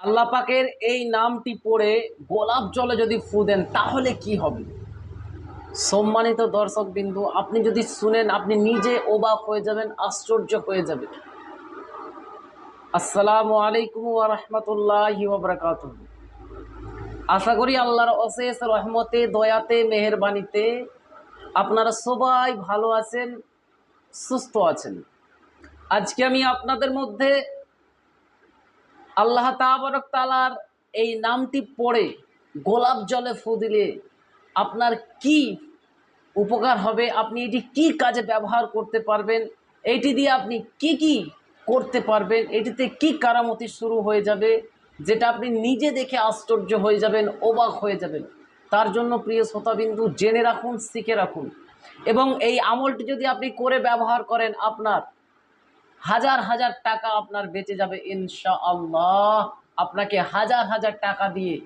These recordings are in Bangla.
আল্লাহ পাকের এই নামটি পড়ে গোলাপ জলে যদি ফু দেন, তাহলে কি হবে? সম্মানিত দর্শক বিন্দু, আপনি যদি শুনেন, আপনি নিজে অবাক হয়ে যাবেন, আশ্চর্য হয়ে যাবেন। আসসালামু আলাইকুম ওয়া রাহমাতুল্লাহি ওয়া বারাকাতুহু। আশা করি আল্লাহর অশেষ রহমতে, দয়াতে, মেহেরবানিতে আপনারা সবাই ভালো আছেন, সুস্থ আছেন। আজকে আমি আপনাদের মধ্যে আল্লাহ তাবারক তালার এই নামটি পড়ে গোলাপ জলে ফু দিলে আপনার কি উপকার হবে? আপনি এটি কি কাজে ব্যবহার করতে পারবেন? এইটি দিয়ে আপনি কি কি করতে পারবেন? এটিতে কি কারামতি শুরু হয়ে যাবে? যেটা আপনি নিজে দেখে আশ্চর্য হয়ে যাবেন, অবাক হয়ে যাবেন। তার জন্য প্রিয় শ্রোতাবিন্দু, জেনে রাখুন, শিখে রাখুন। এবং এই আমলটি যদি আপনি করে ব্যবহার করেন, আপনার হাজার হাজার টাকা আপনার বেঁচে যাবে ইনশা আল্লাহ আপনাকে হাজার হাজার টাকা দিয়ে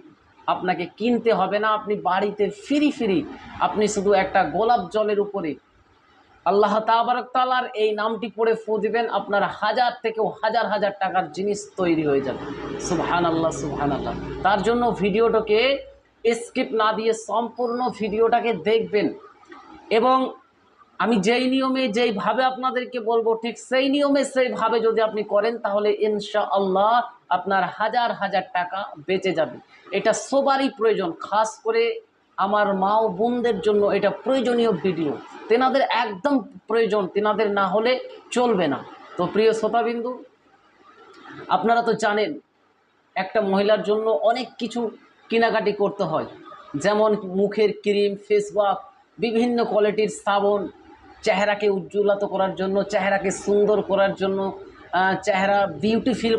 আপনাকে কিনতে হবে না, আপনি বাড়িতে ফিরি ফিরি, আপনি শুধু একটা গোলাপ জলের উপরে আল্লাহ তাবারক তালার এই নামটি পড়ে ফু দিবেন, আপনার হাজার থেকেও হাজার হাজার টাকার জিনিস তৈরি হয়ে যাবে। সুবহান আল্লাহ সুবহান আল্লাহ তার জন্য ভিডিওটাকে স্কিপ না দিয়ে সম্পূর্ণ ভিডিওটাকে দেখবেন এবং আমি যেই নিয়মে, যেইভাবে আপনাদেরকে বলব, ঠিক সেই নিয়মে, সেইভাবে যদি আপনি করেন, তাহলে ইনশা আল্লাহ আপনার হাজার হাজার টাকা বেঁচে যাবে। এটা সবারই প্রয়োজন, খাস করে আমার মা ও বোনদের জন্য এটা প্রয়োজনীয় ভিডিও। তেনাদের একদম প্রয়োজন, তেনাদের না হলে চলবে না। তো প্রিয় শ্রোতাবিন্দু, আপনারা তো জানেন, একটা মহিলার জন্য অনেক কিছু কেনাকাটি করতে হয়। যেমন মুখের ক্রিম ফেস ওয়াশ বিভিন্ন কোয়ালিটির সাবন চেহারাকে উজ্জ্বলত করার জন্য, চেহারাকে সুন্দর করার জন্য চেহারা বিউটিফুল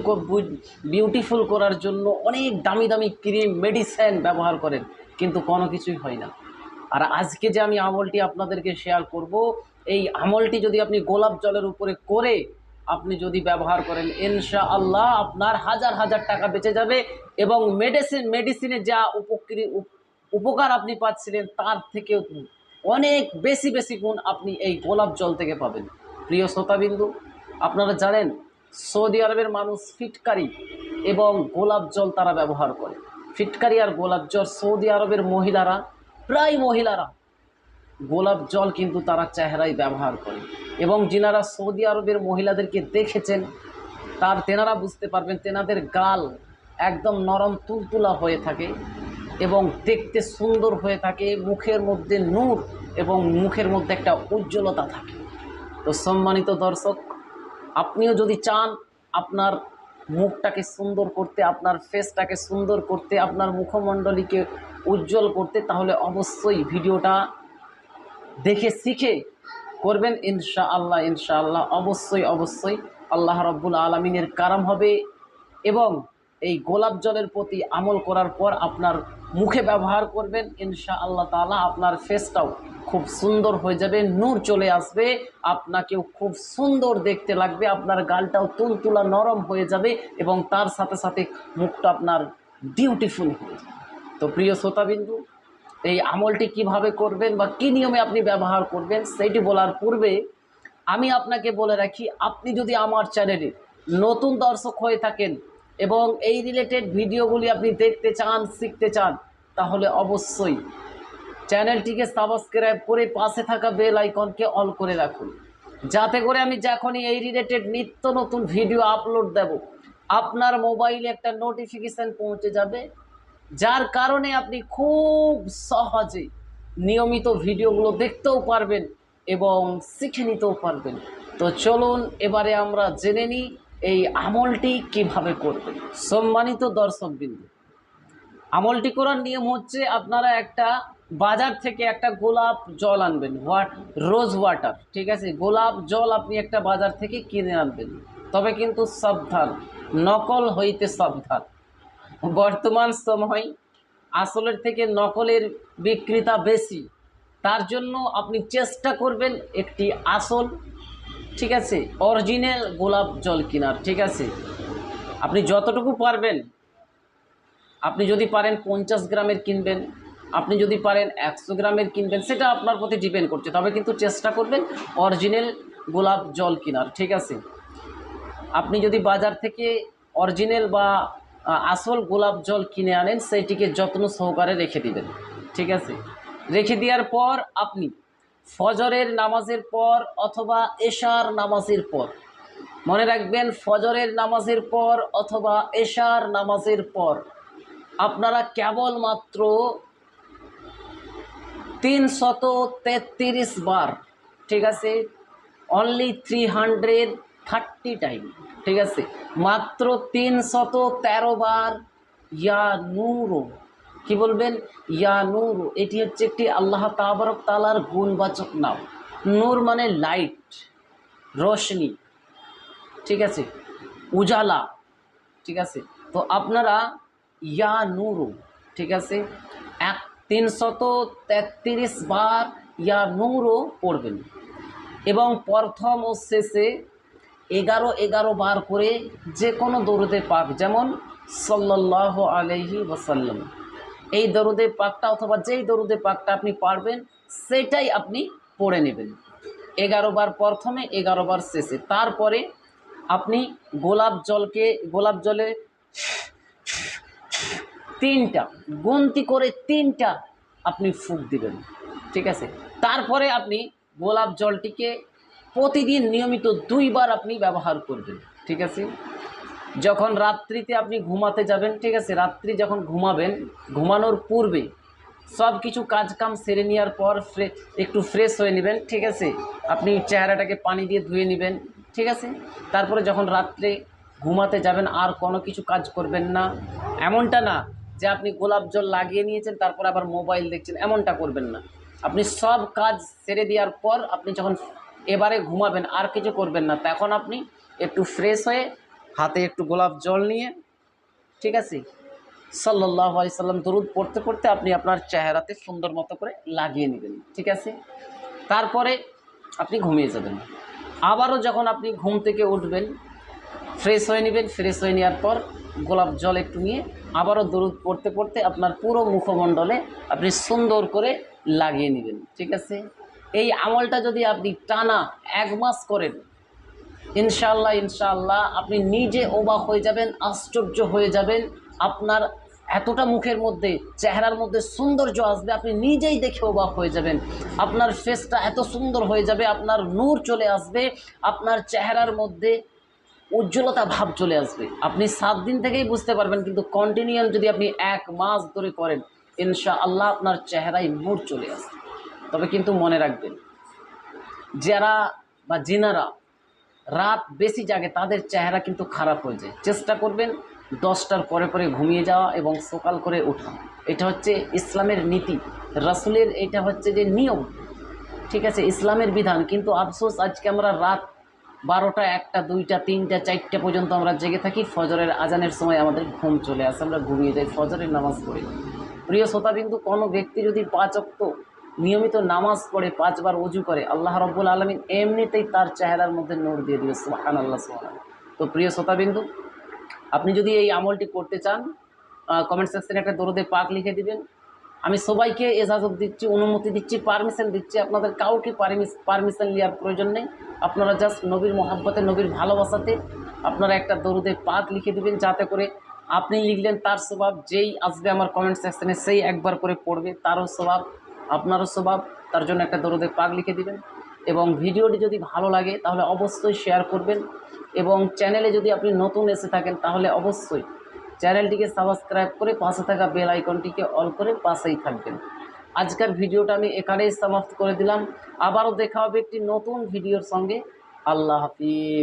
বিউটিফুল করার জন্য অনেক দামি দামি ক্রিম মেডিসিন ব্যবহার করেন, কিন্তু কোনো কিছুই হয় না। আর আজকে যে আমি আমলটি আপনাদেরকে শেয়ার করব, এই আমলটি যদি আপনি গোলাপ জলের উপরে করে আপনি যদি ব্যবহার করেন ইনশা আল্লাহ আপনার হাজার হাজার টাকা বেঁচে যাবে এবং মেডিসিন মেডিসিনে যা উপকার আপনি পাচ্ছিলেন, তার থেকেও অনেক বেশি বেশি গুণ আপনি এই গোলাপ জল থেকে পাবেন। প্রিয় শ্রোতাবিন্দু, আপনারা জানেন, সৌদি আরবের মানুষ ফিটকারি এবং গোলাপ জল তারা ব্যবহার করে। ফিটকারি আর গোলাপ জল সৌদি আরবের মহিলারা, প্রায় মহিলারা গোলাপ জল কিন্তু তারা চেহারায় ব্যবহার করে। এবং যিনারা সৌদি আরবের মহিলাদেরকে দেখেছেন, তার তেনারা বুঝতে পারবেন, তেনাদের গাল একদম নরম, তুলতুলা হয়ে থাকে। এবং দেখতে সুন্দর হয়ে থাকে, মুখের মধ্যে নূর এবং মুখের মধ্যে একটা উজ্জ্বলতা থাকে। তো সম্মানিত দর্শক, আপনিও যদি চান আপনার মুখটাকে সুন্দর করতে, আপনার ফেসটাকে সুন্দর করতে, আপনার মুখমণ্ডলীকে উজ্জ্বল করতে, তাহলে অবশ্যই ভিডিওটা দেখে শিখে করবেন ইনশা আল্লাহ ইনশা আল্লাহ অবশ্যই অবশ্যই আল্লাহ রব্বুল আলমিনের কারাম হবে এবং এই গোলাপ জলের প্রতি আমল করার পর আপনার মুখে ব্যবহার করবেন ইনশা আল্লাহ তালা আপনার ফেসটাও খুব সুন্দর হয়ে যাবে, নূর চলে আসবে, আপনাকেও খুব সুন্দর দেখতে লাগবে, আপনার গালটাও তুলতুলা নরম হয়ে যাবে এবং তার সাথে সাথে মুখটা আপনার বিউটিফুল হয়ে যাবে। তো প্রিয় শ্রোতাবিন্দু, এই আমলটি কীভাবে করবেন বা কী নিয়মে আপনি ব্যবহার করবেন সেইটি বলার পূর্বে আমি আপনাকে বলে রাখি, আপনি যদি আমার চ্যানেলে নতুন দর্শক হয়ে থাকেন এবং এই রিলেটেড ভিডিওগুলি আপনি দেখতে চান, শিখতে চান, তাহলে অবশ্যই চ্যানেলটিকে সাবস্ক্রাইব করে পাশে থাকা বেল আইকনকে অল করে রাখুন। যাতে করে আমি যখনই এই রিলেটেড নিত্য নতুন ভিডিও আপলোড দেব, আপনার মোবাইলে একটা নোটিফিকেশান পৌঁছে যাবে, যার কারণে আপনি খুব সহজে নিয়মিত ভিডিওগুলো দেখতেও পারবেন এবং শিখে নিতেও পারবেন। তো চলুন, এবারে আমরা জেনে নিই এই আমলটি কীভাবে করবেন? সম্মানিত দর্শকবৃন্দ, আমলটি করার নিয়ম হচ্ছে আপনারা একটা বাজার থেকে একটা গোলাপ জল আনবেন হোয়াট রোজ ওয়াটার, ঠিক আছে? গোলাপ জল আপনি একটা বাজার থেকে কিনে আনবেন। তবে কিন্তু সাবধান, নকল হইতে সাবধান। বর্তমান সময় আসলের থেকে নকলের বিক্রেতা বেশি, তার জন্য আপনি চেষ্টা করবেন একটি আসল ঠিক আছে? অরিজিনাল গোলাপ জল কেনার, ঠিক আছে? আপনি যতটুকু পারবেন, আপনি যদি পারেন পঞ্চাশ গ্রামের কিনবেন, আপনি যদি পারেন একশো গ্রামের কিনবেন, সেটা আপনার প্রতি ডিপেন্ড করছে। তবে কিন্তু চেষ্টা করবেন অরিজিনাল গোলাপ জল কেনার, ঠিক আছে? আপনি যদি বাজার থেকে অরিজিনাল বা আসল গোলাপ জল কিনে আনেন, সেইটিকে যত্ন সহকারে রেখে দিবেন, ঠিক আছে? রেখে দেওয়ার পর আপনি ফজরের নামাজের পর অথবা এশার নামাজের পর। মনে রাখবেন, ফজরের নামাজের পর অথবা এশার নামাজের পর আপনারা কেবলমাত্র তিনশত তেত্রিশ বার, ঠিক আছে only three hundred thirty time ঠিক আছে, মাত্র তিনশত তেরো বার ইয়া নূরো কি বলবেন? ইয়া নূর, এটি হচ্ছে একটি আল্লাহ তাবারক তালার গুণবাচক নাম। নূর মানে লাইট রোশনি। ঠিক আছে? উজালা। ঠিক আছে? তো আপনারা ইয়া নূরু, ঠিক আছে? এক তিনশত তেত্রিশ বার ইয়া নূরও পড়বেন। এবং প্রথম ও শেষে এগারো এগারো বার করে যে কোনো দৌড়তে পাক যেমন সাল্লাহ আলহি ওসাল্লাম এই দরুদে পাকটা অথবা যেই দরুদে পাকটা আপনি পারবেন, সেটাই আপনি পড়ে নেবেন। এগারো বার প্রথমে এগারো বার শেষে। তারপরে আপনি গোলাপ জলকে, গোলাপ জলে তিনটা, গুনতি করে তিনটা আপনি ফুক দিবেন। ঠিক আছে? তারপরে আপনি গোলাপ জলটিকে প্রতিদিন নিয়মিত দুইবার আপনি ব্যবহার করবেন। ঠিক আছে? যখন রাত্রিতে আপনি ঘুমাতে যাবেন, ঠিক আছে, রাত্রি যখন ঘুমাবেন, ঘুমানোর পূর্বে সব কিছু কাজ কাম সেরে নেওয়ার পর একটু ফ্রেশ হয়ে নেবেন, ঠিক আছে? আপনি চেহারাটাকে পানি দিয়ে ধুয়ে নেবেন, ঠিক আছে? তারপরে যখন রাত্রে ঘুমাতে যাবেন, আর কোনো কিছু কাজ করবেন না। এমনটা না যে আপনি গোলাপ জল লাগিয়ে নিয়েছেন, তারপর আবার মোবাইল দেখছেন, এমনটা করবেন না। আপনি সব কাজ সেরে দেওয়ার পর আপনি যখন এবারে ঘুমাবেন, আর কিছু করবেন না, তখন আপনি একটু ফ্রেশ হয়ে হাতে একটু গোলাপ জল নিয়ে, ঠিক আছে? সাল্লাহ সাল্লাম দরুদ পড়তে পড়তে আপনি আপনার চেহারাতে সুন্দর মতো করে লাগিয়ে নেবেন, ঠিক আছে? তারপরে আপনি ঘুমিয়ে যাবেন। আবারও যখন আপনি ঘুম থেকে উঠবেন, ফ্রেশ হয়ে নেবেন, ফ্রেশ হয়ে নেওয়ার পর গোলাপ জল একটু নিয়ে আবারও দরুদ পড়তে পড়তে আপনার পুরো মুখমণ্ডলে আপনি সুন্দর করে লাগিয়ে নেবেন, ঠিক আছে? এই আমলটা যদি আপনি টানা এক মাস করেন ইনশাল্লাহ ইনশাল্লাহ আপনি নিজে অবাক হয়ে যাবেন, আশ্চর্য হয়ে যাবেন। আপনার এতটা মুখের মধ্যে, চেহারার মধ্যে সৌন্দর্য আসবে, আপনি নিজেই দেখে অবাক হয়ে যাবেন। আপনার ফেসটা এত সুন্দর হয়ে যাবে, আপনার নূর চলে আসবে, আপনার চেহারার মধ্যে উজ্জ্বলতা ভাব চলে আসবে। আপনি সাত দিন থেকেই বুঝতে পারবেন, কিন্তু কন্টিনিউয়াম যদি আপনি এক মাস ধরে করেন ইনশা আল্লাহ আপনার চেহারায় নূর চলে আসবে। তবে কিন্তু মনে রাখবেন, যারা বা জিনারা রাত বেশি জাগে, তাদের চেহারা কিন্তু খারাপ হয়ে যায়। চেষ্টা করবেন দশটার পরে পরে ঘুমিয়ে যাওয়া এবং সকাল করে ওঠা। এটা হচ্ছে ইসলামের নীতি। রাসুলের এটা হচ্ছে যে নিয়ম। ঠিক আছে, ইসলামের বিধান। কিন্তু আফসোস, আজকে আমরা রাত বারোটা, একটা, দুইটা, তিনটা, চারটা পর্যন্ত আমরা জেগে থাকি। ফজরের আজানের সময় আমাদের ঘুম চলে আসে। আমরা ঘুমিয়ে যাই, ফজরের নামাজ পড়ি। প্রিয় শ্রোতাবিন্দু, কোনো ব্যক্তি যদি পাঁচ নিয়মিত নামাজ পড়ে, পাঁচবার উজু করে, আল্লাহ রব্বুল আলমিন এমনিতেই তার চেহারার মধ্যে নোট দিয়ে দিবে সুহান আল্লাহ সুহান তো প্রিয় শ্রোতাবিন্দু, আপনি যদি এই আমলটি করতে চান কমেন্ট সেকশনে একটা দরদে পাক লিখে দিবেন। আমি সবাইকে এজাজত দিচ্ছি, অনুমতি দিচ্ছি পারমিশন দিচ্ছি, আপনাদের কাউকে পারমিশন নেওয়ার প্রয়োজন নেই। আপনারা জাস্ট নবীর মহাব্বতে, নবীর ভালোবাসাতে আপনারা একটা দরুদে পাক লিখে দিবেন, যাতে করে আপনি লিখলেন তার স্বভাব, যেই আসবে আমার কমেন্ট সেকশনে সেই একবার করে পড়বে, তারও স্বভাব আপনারও স্বভাব, তার জন্য একটা দরুদে পাক লিখে দিবেন। এবং ভিডিওটি যদি ভালো লাগে, তাহলে অবশ্যই শেয়ার করবেন। এবং চ্যানেলে যদি আপনি নতুন এসে থাকেন, তাহলে অবশ্যই চ্যানেলটিকে সাবস্ক্রাইব করে পাশে থাকা বেল আইকনটিকে অল করে পাশেই থাকবেন। আজকের ভিডিওটা আমি এখানেই সমাপ্ত করে দিলাম। আবারও দেখা হবে একটি নতুন ভিডিওর সঙ্গে। আল্লাহ হাফিজ।